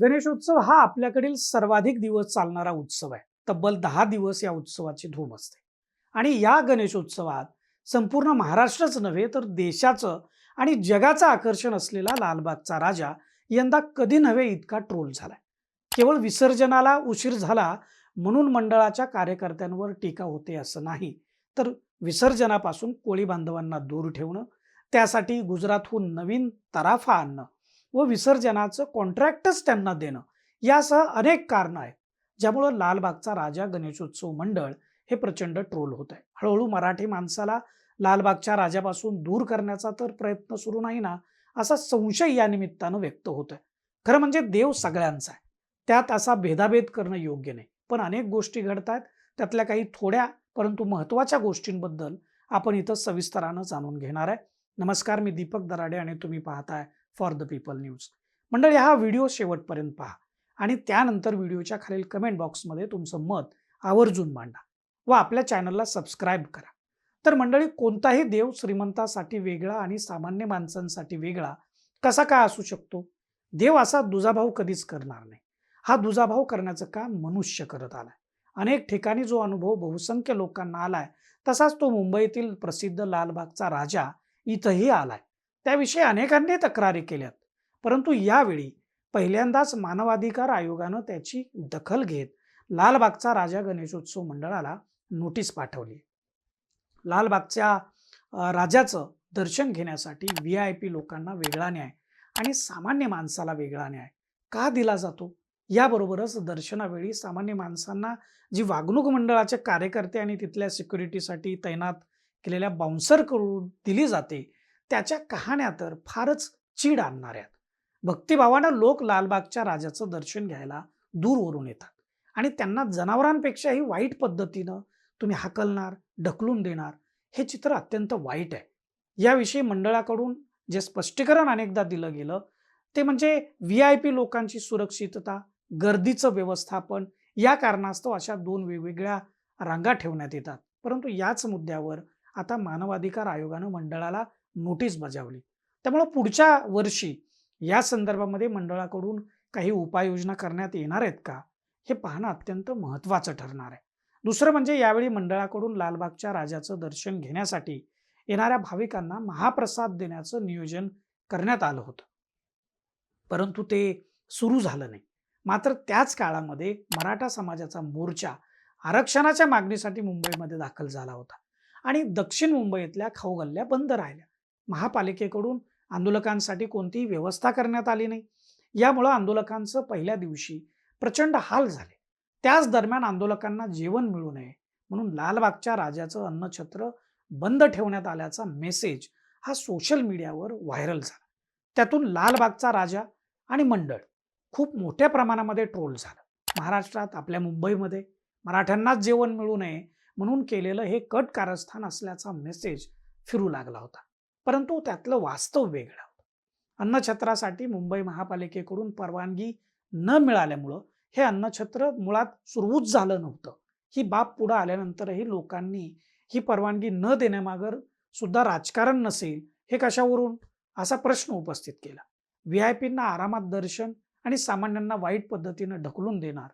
गणेशोत्सव हा आपल्याकडील सर्वाधिक दिवस चालणारा उत्सव आहे. तब्बल दहा दिवस या उत्सवाची धूम असते. आणि या गणेशोत्सवात संपूर्ण महाराष्ट्रच नव्हे तर देशाचं आणि जगाचं आकर्षण असलेला लालबागचा राजा यंदा कधी नव्हे इतका ट्रोल झालाय. केवळ विसर्जनाला उशीर झाला म्हणून मंडळाच्या कार्यकर्त्यांवर टीका होते असं नाही तर विसर्जनापासून कोळी बांधवांना दूर ठेवणं त्यासाठी गुजरातहून नवीन तराफा आणणं. व विसर्जनाचं कॉन्ट्रॅक्टच त्यांना देणं. यासह अनेक कारणं आहेत. ज्यामुळं लालबागचा राजा गणेशोत्सव मंडळ हे प्रचंड ट्रोल होत आहे. हळूहळू मराठी माणसाला लालबागच्या राजापासून दूर करण्याचा तर प्रयत्न सुरू नाही ना असा संशय या निमित्तानं व्यक्त होत आहे. खरं म्हणजे देव सगळ्यांचा आहे. त्यात असा भेदाभेद करणं योग्य नाही. पण अनेक गोष्टी घडत आहेत त्यातल्या काही थोड्या परंतु महत्त्वाच्या गोष्टींबद्दल आपण इथं सविस्तरानं जाणून घेणार आहे. नमस्कार मी दीपक दराडे आणि तुम्ही पाहताय फॉर द पीपल न्यूज. मंडळी हा व्हिडिओ शेवटपर्यंत पहा आणि त्यानंतर व्हिडिओच्या खालील कमेंट बॉक्समध्ये तुमचं मत आवर्जून मांडा व आपल्या चॅनलला सबस्क्राईब करा. तर मंडळी कोणताही देव श्रीमंतासाठी वेगळा आणि सामान्य माणसांसाठी वेगळा कसा काय असू शकतो? देव असा दुजाभाव कधीच करणार नाही. हा दुजाभाव करण्याचं काम मनुष्य करत आलाय. अनेक ठिकाणी जो अनुभव बहुसंख्य लोकांना आलाय तसाच तो मुंबईतील प्रसिद्ध लालबागचा राजा इथंही आलाय. त्याविषयी अनेकांनी तक्रारी केल्यात. परंतु यावेळी पहिल्यांदाच मानवाधिकार आयोगानं त्याची दखल घेत लालबागचा राजा गणेशोत्सव मंडळाला नोटीस पाठवली. लालबागच्या राजाचं दर्शन घेण्यासाठी व्ही आय पी लोकांना वेगळा न्याय आणि सामान्य माणसाला वेगळा न्याय का दिला जातो? याबरोबरच दर्शनावेळी सामान्य माणसांना जी वागणूक मंडळाचे कार्यकर्ते आणि तिथल्या सिक्युरिटीसाठी तैनात केलेल्या बाउन्सरकडून दिली जाते त्याच्या कहाण्या तर फारच चीड आणणाऱ्या भक्तिभावानं लोक लालबागच्या राजाचं दर्शन घ्यायला दूरवरून येतात आणि त्यांना जनावरांपेक्षाही वाईट पद्धतीनं तुम्ही हाकलणार ढकलून देणार हे चित्र अत्यंत वाईट आहे. याविषयी मंडळाकडून जे स्पष्टीकरण अनेकदा दिलं गेलं ते म्हणजे व्ही आय पी लोकांची सुरक्षितता गर्दीचं व्यवस्थापन या कारणास्तव अशा दोन वेगवेगळ्या रांगा ठेवण्यात येतात. परंतु याच मुद्द्यावर आता मानवाधिकार आयोगानं मंडळाला नोटीस बजावली. त्यामुळं पुढच्या वर्षी या संदर्भामध्ये मंडळाकडून काही उपाययोजना करण्यात येणार आहेत का? हे पाहणं अत्यंत महत्त्वाचं ठरणार आहे. दुसरं म्हणजे यावेळी मंडळाकडून लालबागच्या राजाचं दर्शन घेण्यासाठी येणाऱ्या भाविकांना महाप्रसाद देण्याचं नियोजन करण्यात आलं होतं. परंतु ते सुरू झालं नाही. मात्र त्याच काळामध्ये मराठा समाजाचा मोर्चा आरक्षणाच्या मागणीसाठी मुंबईमध्ये दाखल झाला होता. आणि दक्षिण मुंबईतल्या खाऊगल्ल्या बंद राहिल्या. महापालिकेकडून आंदोलकांसाठी कोणतीही व्यवस्था करण्यात आली नाही. यामुळं आंदोलकांचं पहिल्या दिवशी प्रचंड हाल झाले. त्याच दरम्यान आंदोलकांना जेवण मिळू नये म्हणून लालबागच्या राजाचं अन्नछत्र बंद ठेवण्यात आल्याचा मेसेज हा सोशल मीडियावर व्हायरल झाला. त्यातून लालबागचा राजा आणि मंडळ खूप मोठ्या प्रमाणामध्ये ट्रोल झालं. महाराष्ट्रात आपल्या मुंबईमध्ये मराठ्यांनाच जेवण मिळू नये म्हणून केलेलं हे कट कारस्थान असल्याचा मेसेज फिरू लागला होता. परंतु त्यातलं वास्तव वेगळं अन्नछत्रासाठी मुंबई महापालिकेकडून परवानगी न मिळाल्यामुळं हे अन्नछत्र मुळात सुरवूच झालं नव्हतं. ही बाब पुढं आल्यानंतरही लोकांनी ही परवानगी न देण्यामागर सुद्धा राजकारण नसेल हे कशावरून? असा प्रश्न उपस्थित केला. व्ही आय पींना आरामात दर्शन आणि सामान्यांना वाईट पद्धतीनं ढकलून देणार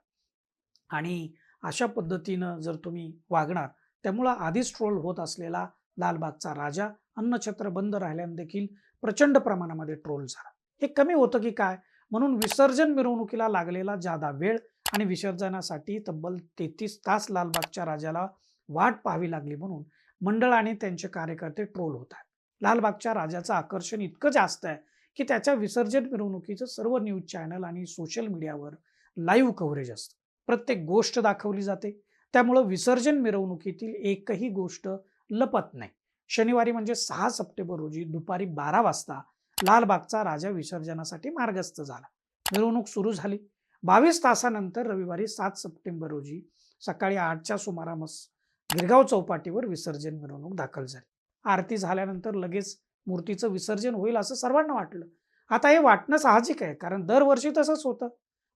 आणि अशा पद्धतीनं जर तुम्ही वागणार त्यामुळं आधीच ट्रोल होत असलेला लालबागचा राजा अन्नछत्र बंद राहिल्याने देखील प्रचंड प्रमाणामध्ये ट्रोल झाला. हे कमी होतं की काय? म्हणून विसर्जन मिरवणुकीला लागलेला जादा वेळ आणि विसर्जनासाठी तब्बल तेहतीस तास लालबागच्या राजाला वाट पाहावी लागली म्हणून मंडळ आणि त्यांचे कार्यकर्ते ट्रोल होत आहेत. लालबागच्या राजाचं आकर्षण इतकं जास्त आहे की त्याच्या विसर्जन मिरवणुकीचं सर्व न्यूज चॅनल आणि सोशल मीडियावर लाईव्ह कव्हरेज असतं. प्रत्येक गोष्ट दाखवली जाते. त्यामुळं विसर्जन मिरवणुकीतील एकही गोष्ट लपत नाही. शनिवारी म्हणजे सहा सप्टेंबर रोजी दुपारी बारा वाजता लालबागचा राजा विसर्जनासाठी मार्गस्थ झाला. मिरवणूक सुरू झाली. बावीस तासानंतर रविवारी सात सप्टेंबर रोजी सकाळी आठच्या सुमारास गिरगाव चौपाटीवर विसर्जन मिरवणूक दाखल झाली. आरती झाल्यानंतर लगेच मूर्तीचं विसर्जन होईल असं सर्वांना वाटलं. आता हे वाटणं साहजिक आहे कारण दरवर्षी तसंच होतं.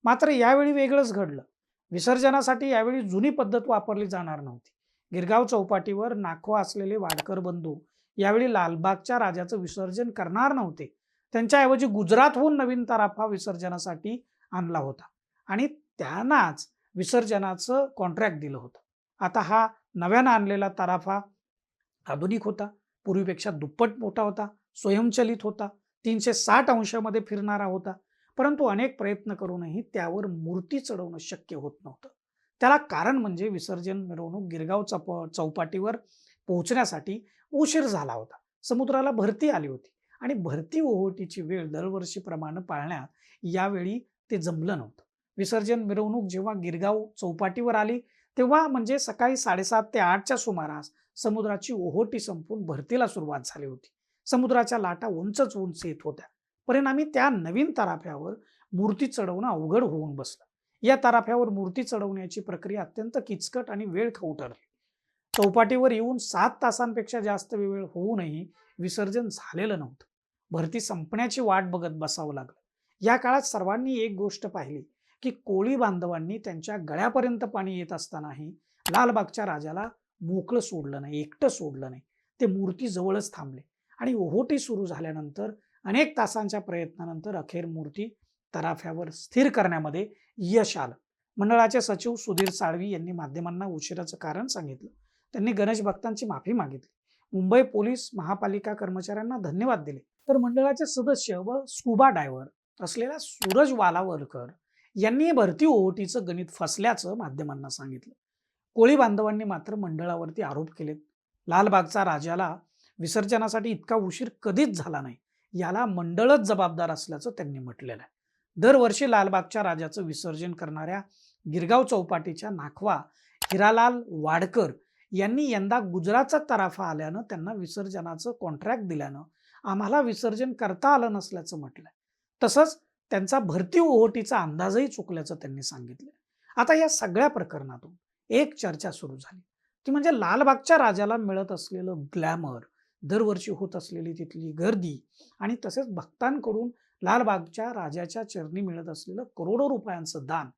मात्र यावेळी वेगळंच घडलं. विसर्जनासाठी यावेळी जुनी पद्धत वापरली जाणार नव्हती. गिरगाव चौपाटीवर नाखवा असलेले वाडकर बंधू यावेळी लालबागच्या राजाचं विसर्जन करणार नव्हते. त्यांच्याऐवजी गुजरातहून नवीन तराफा विसर्जनासाठी आणला होता आणि त्यांनाच विसर्जनाचं कॉन्ट्रॅक्ट दिलं होतं. आता हा नव्यानं आणलेला तराफा आधुनिक होता पूर्वीपेक्षा दुप्पट मोठा होता स्वयंचलित होता तीनशे साठ अंशामध्ये फिरणारा होता परंतु अनेक प्रयत्न करूनही त्यावर मूर्ती चढवणं शक्य होत नव्हतं. त्याला कारण म्हणजे विसर्जन मिरवणूक गिरगाव चप चौपाटीवर पोहोचण्यासाठी उशीर झाला होता. समुद्राला भरती आली होती आणि भरती ओहोटीची वेळ दरवर्षीप्रमाणे पाळण्यात यावेळी ते जमलं नव्हतं. विसर्जन मिरवणूक जेव्हा गिरगाव चौपाटीवर आली तेव्हा म्हणजे सकाळी साडेसात ते आठच्या सुमारास समुद्राची ओहोटी संपून भरतीला सुरुवात झाली होती. समुद्राच्या लाटा उंचच उंच येत होत्या. परिणामी त्या नवीन तराफ्यावर मूर्ती चढवणं अवघड होऊन बसलं. या तराफ्यावर मूर्ती चढवण्याची प्रक्रिया अत्यंत किचकट आणि वेळ खाऊ ठरली. चौपाटीवर येऊन सात तासांपेक्षा जास्त वेळ होऊनही विसर्जन झालेलं नव्हतं. भरती संपण्याची वाट बघत बसावं लागलं. या काळात सर्वांनी एक गोष्ट पाहिली की कोळी बांधवांनी त्यांच्या गळ्यापर्यंत पाणी येत असतानाही लालबागच्या राजाला मोकळं सोडलं नाही एकटं सोडलं नाही. ते मूर्ती जवळच थांबले आणि ओहोटी सुरू झाल्यानंतर अनेक तासांच्या प्रयत्नानंतर अखेर मूर्ती तराफ्यावर स्थिर करण्यामध्ये यश आलं. मंडळाचे सचिव सुधीर साळवी यांनी माध्यमांना उशिराचं कारण सांगितलं. त्यांनी गणेश भक्तांची माफी मागितली. मुंबई पोलीस महापालिका कर्मचाऱ्यांना धन्यवाद दिले. तर मंडळाचे सदस्य व स्कुबा डायव्हर असलेला सूरज वालावरकर यांनी भरती ओहोटीचं गणित फसल्याचं माध्यमांना सांगितलं. कोळी बांधवांनी मात्र मंडळावरती आरोप केलेत. लालबागचा राजाला विसर्जनासाठी इतका उशीर कधीच झाला नाही. याला मंडळच जबाबदार असल्याचं त्यांनी म्हटलेलं आहे. दरवर्षी लालबागच्या राजाचं विसर्जन करणाऱ्या गिरगाव चौपाटीच्या नाखवा हिरालाल वाडकर यांनी यंदा गुजरातचा तराफा आल्यानं त्यांना विसर्जनाचं कॉन्ट्रॅक्ट दिल्यानं आम्हाला विसर्जन करता आलं नसल्याचं म्हटलंय. तसंच त्यांचा भरती ओहोटीचा अंदाजही चुकल्याचं त्यांनी सांगितलं. आता या सगळ्या प्रकरणातून एक चर्चा सुरू झाली. ती म्हणजे लालबागच्या राजाला मिळत असलेलं ग्लॅमर दरवर्षी होत असलेली तिथली गर्दी आणि तसेच भक्तांकडून लालबागच्या राजाच्या चरणी मिळत असलेलं करोडो रुपयांचं दान.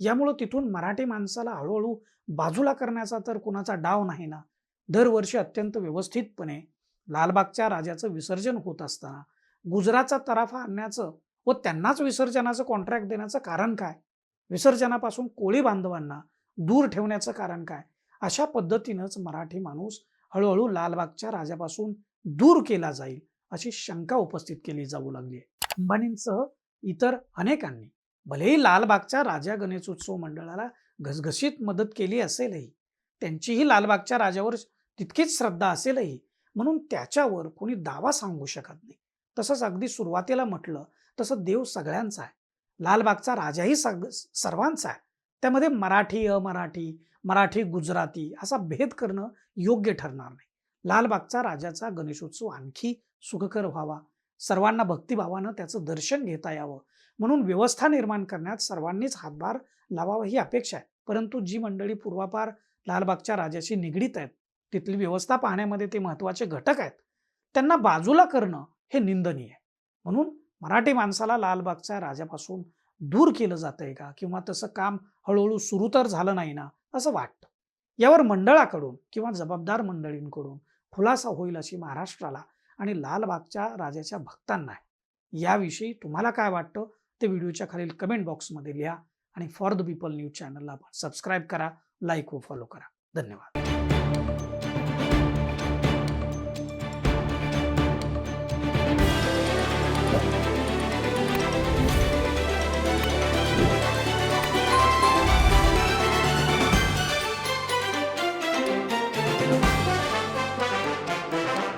यामुळं तिथून मराठी माणसाला हळूहळू बाजूला करण्याचा तर कुणाचा डाव नाही ना. दरवर्षी अत्यंत व्यवस्थितपणे लालबागच्या राजाचं विसर्जन होत असताना गुजरातचा तराफा आणण्याचं व त्यांनाच विसर्जनाचं कॉन्ट्रॅक्ट देण्याचं कारण काय? विसर्जनापासून कोळी बांधवांना दूर ठेवण्याचं कारण काय? अशा पद्धतीनंच मराठी माणूस हळूहळू लालबागच्या राजापासून दूर केला जाईल अशी शंका उपस्थित केली जाऊ लागली आहे. अंबानींसह इतर अनेकांनी भलेही लालबागच्या राजा गणेशोत्सव मंडळाला घसघशीत मदत केली असेलही त्यांचीही लालबागच्या राजावर तितकीच श्रद्धा असेलही म्हणून त्याच्यावर कोणी दावा सांगू शकत नाही. तसंच अगदी सुरुवातीला म्हटलं तसं देव सगळ्यांचा आहे. लालबागचा राजाही सग सर्वांचा आहे. त्यामध्ये मराठी अमराठी मराठी गुजराती असा भेद करणं योग्य ठरणार नाही. लालबागचा राजाचा गणेशोत्सव आणखी सुखकर व्हावा सर्वांना भक्तिभावानं त्याचं दर्शन घेता यावं. म्हणून व्यवस्था निर्माण करण्यात सर्वांनीच हातभार लावावा ही अपेक्षा आहे. परंतु जी मंडळी पूर्वापार लालबागच्या राजाशी निगडीत आहेत तिथली व्यवस्था पाहण्यामध्ये ते महत्त्वाचे घटक आहेत. त्यांना बाजूला करणं हे निंदनीय आहे. म्हणून मराठी माणसाला लालबागच्या राजापासून दूर केलं जातंय का? किंवा तसं काम हळूहळू सुरू तर झालं नाही ना? असं वाटतं. यावर मंडळाकडून किंवा जबाबदार मंडळींकडून खुलासा होईल अशी महाराष्ट्राला आणि लालबागच्या राजाच्या भक्तांना आहे. याविषयी तुम्हाला काय वाटतं? ते व्हिडिओच्या खालील कमेंट बॉक्समध्ये लिहा आणि फॉर द पीपल न्यूज चॅनलला सबस्क्राईब करा लाईक व फॉलो करा. धन्यवाद.